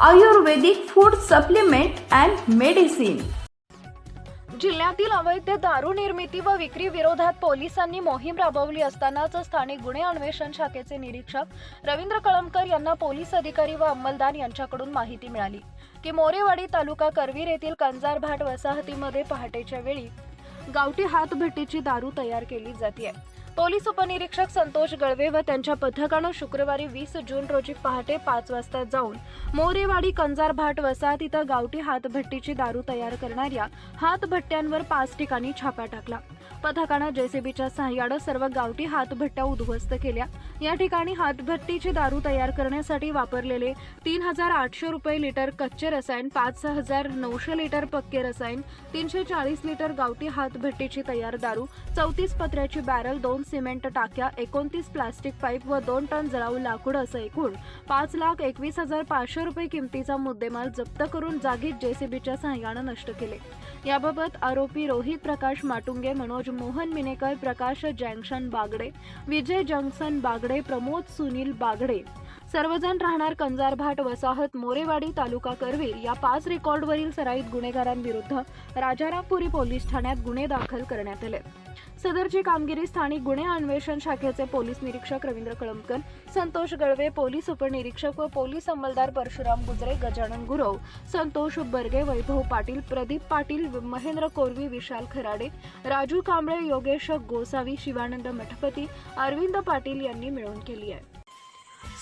Ayurvedic food supplement and medicine जिल्ह्यातील अवैध दारू निर्मिती व विक्री विरोधात पोलिसांनी मोहीम राबवली असतानाच स्थानिक गुन्हे अन्वेषण शाखेचे निरीक्षक रवींद्र कळमकर यांना पोलीस अधिकारी व अंमलदार यांच्याकडून माहिती मिळाली की मोरेवाडी तालुका करवीर येथील कंजारभाट वसाहतीमध्ये पहाटेच्या वेळी गावठी हातभट्टीची दारू तयार केली जाते पोलीस उपनिरीक्षक संतोष गळवे व त्यांच्या पथकानं शुक्रवारी वीस जून रोजी पहाटे पाच वाजता जाऊन मोरेवाडी कंजारभाट वसाहत इथं गावठी हातभट्टीची दारू तयार करणाऱ्या हातभट्ट्यांवर पाच ठिकाणी छापा टाकला. पथकानं जेसीबीच्या सहाय्यानं सर्व गावठी हातभट्ट्या उद्ध्वस्त केल्या. या ठिकाणी हातभट्टीची दारू तयार करण्यासाठी वापरलेले तीन हजार आठशे रुपये लिटर कच्चे रसायन पाच हजार नऊशे लिटर पक्के रसायन तीनशे चाळीस लिटर गावठी हातभट्टीची तयार दारू चौतीस पत्र्याची बॅरल दोन सिमेंट टाक्या एकोणतीस प्लास्टिक पाईप व दोन टन जळाऊ लाकूड असं एकूण पाच लाख एकवीस हजार पाचशे रुपये किमतीचा मुद्देमाल जप्त करून जागीच जेसीबीच्या सहाय्यानं नष्ट केले. याबाबत आरोपी रोहित प्रकाश माटुंगे मनोज मोहन मिनेकर प्रकाश जँक्शन बागडे विजय जंक्शन बागडे प्रमोद सुनील बागडे सर्वजण राहणार कंजारभाट वसाहत मोरेवाडी तालुका करवीर या पाच रेकॉर्डवरील सराईत गुन्हेगारांविरुद्ध राजारामपुरी पोलीस ठाण्यात गुन्हे दाखल करण्यात आले. सदरची कामगिरी स्थानिक गुन्हे अन्वेषण शाखेचे पोलीस निरीक्षक रवींद्र कळमकर संतोष गळवे पोलीस उपनिरीक्षक व पोलीस अंमलदार परशुराम गुजरे गजानन गुरव संतोष बर्गे वैभव पाटील प्रदीप पाटील महेंद्र कोरवी विशाल खराडे राजू कांबळे योगेश गोसावी शिवानंद मठपती अरविंद पाटील यांनी मिळवून केली आहे.